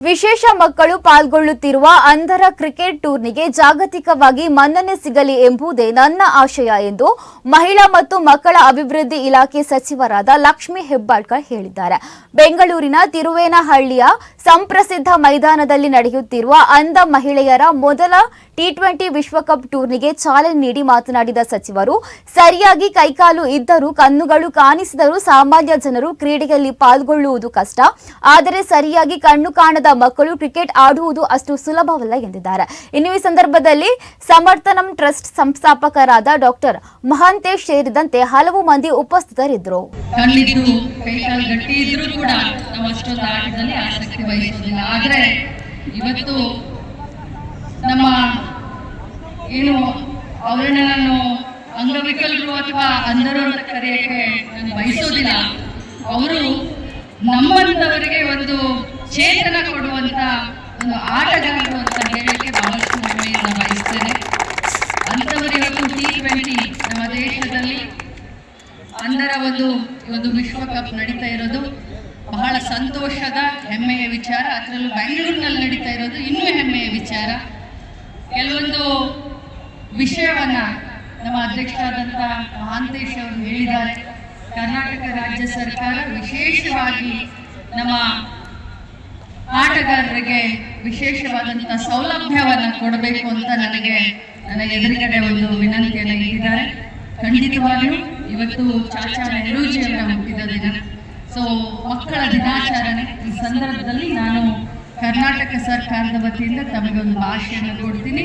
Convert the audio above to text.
ವಿಶೇಷ ಮಕ್ಕಳು ಪಾಲ್ಗೊಳ್ಳುತ್ತಿರುವ ಅಂಧರ ಕ್ರಿಕೆಟ್ ಟೂರ್ನಿಗೆ ಜಾಗತಿಕವಾಗಿ ಮನ್ನಣೆ ಸಿಗಲಿ ಎಂಬುದೇ ನನ್ನ ಆಶಯ ಎಂದು ಮಹಿಳಾ ಮತ್ತು ಮಕ್ಕಳ ಅಭಿವೃದ್ಧಿ ಇಲಾಖೆ ಸಚಿವರಾದ ಲಕ್ಷ್ಮೀ ಹೆಬ್ಬಾಳ್ಕರ್ ಹೇಳಿದ್ದಾರೆ. ಬೆಂಗಳೂರಿನ ತಿರುವೇನಹಳ್ಳಿಯ ಸಂಪ್ರಸಿದ್ಧ ಮೈದಾನದಲ್ಲಿ ನಡೆಯುತ್ತಿರುವ ಅಂಧ ಮಹಿಳೆಯರ ಮೊದಲ ಟಿ ಟ್ವೆಂಟಿ ವಿಶ್ವಕಪ್ ಟೂರ್ನಿಗೆ ಚಾಲನೆ ನೀಡಿ ಮಾತನಾಡಿದ ಸಚಿವರು, ಸರಿಯಾಗಿ ಕೈಕಾಲು ಇದ್ದರೂ, ಕಣ್ಣುಗಳು ಕಾಣಿಸಿದರೂ ಸಾಮಾನ್ಯ ಜನರು ಕ್ರೀಡೆಯಲ್ಲಿ ಪಾಲ್ಗೊಳ್ಳುವುದು ಕಷ್ಟ. ಆದರೆ ಸರಿಯಾಗಿ ಕಣ್ಣು ಕಾಣದ ಮಕ್ಕಳು ಕ್ರಿಕೆಟ್ ಆಡುವುದು ಅಷ್ಟು ಸುಲಭವಲ್ಲ ಎಂದಿದ್ದಾರೆ. ಇನ್ನು ಈ ಸಂದರ್ಭದಲ್ಲಿ ಸಮರ್ಥನಂ ಟ್ರಸ್ಟ್ ಸಂಸ್ಥಾಪಕರಾದ ಡಾಕ್ಟರ್ ಮಹಾಂತೇಶ್ ಸೇರಿದಂತೆ ಹಲವು ಮಂದಿ ಉಪಸ್ಥಿತರಿದ್ದರು. ವಹಿಸೋದಿಲ್ಲ. ಆದ್ರೆ ಇವತ್ತು ನಮ್ಮ ಏನು ಅವರನ್ನ ನಾನು ಅಂಗವಿಕಲರು ಅಥವಾ ಅಂಧರು ಅಂತ ಕರೆಯಕ್ಕೆ ನಾನು ಬಯಸೋದಿಲ್ಲ. ಅವರು ನಮ್ಮಂತವರಿಗೆ ಒಂದು ಚೇತನ ಕೊಡುವಂತ ಒಂದು ಆಟಗಾರರು ಅಂತ ಹೇಳಕ್ಕೆ ಬಹಳಷ್ಟು ಹೆಮ್ಮೆಯಿಂದ ಬಯಸ್ತೇನೆ. ಅಂಥವರು ಇವತ್ತು ಟಿ ಟ್ವೆಂಟಿ ನಮ್ಮ ದೇಶದಲ್ಲಿ ಅಂಧರ ಒಂದು ಒಂದು ವಿಶ್ವಕಪ್ ನಡೀತಾ ಇರೋದು ಬಹಳ ಸಂತೋಷದ ಹೆಮ್ಮೆಯ ವಿಚಾರ. ಅದರಲ್ಲೂ ಬೆಂಗಳೂರಿನಲ್ಲಿ ನಡೀತಾ ಇರೋದು ಇನ್ನೂ ಹೆಮ್ಮೆಯ ವಿಚಾರ. ಕೆಲವೊಂದು ವಿಷಯವನ್ನ ನಮ್ಮ ಅಧ್ಯಕ್ಷರಾದಂಥ ಮಹಾಂತೇಶ್ ಅವರು ಹೇಳಿದ್ದಾರೆ. ಕರ್ನಾಟಕ ರಾಜ್ಯ ಸರ್ಕಾರ ವಿಶೇಷವಾಗಿ ನಮ್ಮ ಆಟಗಾರರಿಗೆ ವಿಶೇಷವಾದಂತಹ ಸೌಲಭ್ಯವನ್ನ ಕೊಡಬೇಕು ಅಂತ ನನಗೆ, ನನ್ನ ಎದುರುಗಡೆ ಒಂದು ವಿನಂತಿಯನ್ನು ನೀಡಿದ್ದಾರೆ ಖಂಡಿತವಾಗಿಯೂ ಇವತ್ತು ಚಾಚಾ ನೆಹರೂಜಿಯವರ ಹುಟ್ಟಿದ ದಿನ. ಸೊ ಮಕ್ಕಳ ದಿನಾಚರಣೆ ಈ ಸಂದರ್ಭದಲ್ಲಿ ನಾನು ಕರ್ನಾಟಕ ಸರ್ಕಾರದ ವತಿಯಿಂದ ತಮಗೆ ಒಂದು ಭಾಷೆಯನ್ನು ಕೊಡ್ತೀನಿ.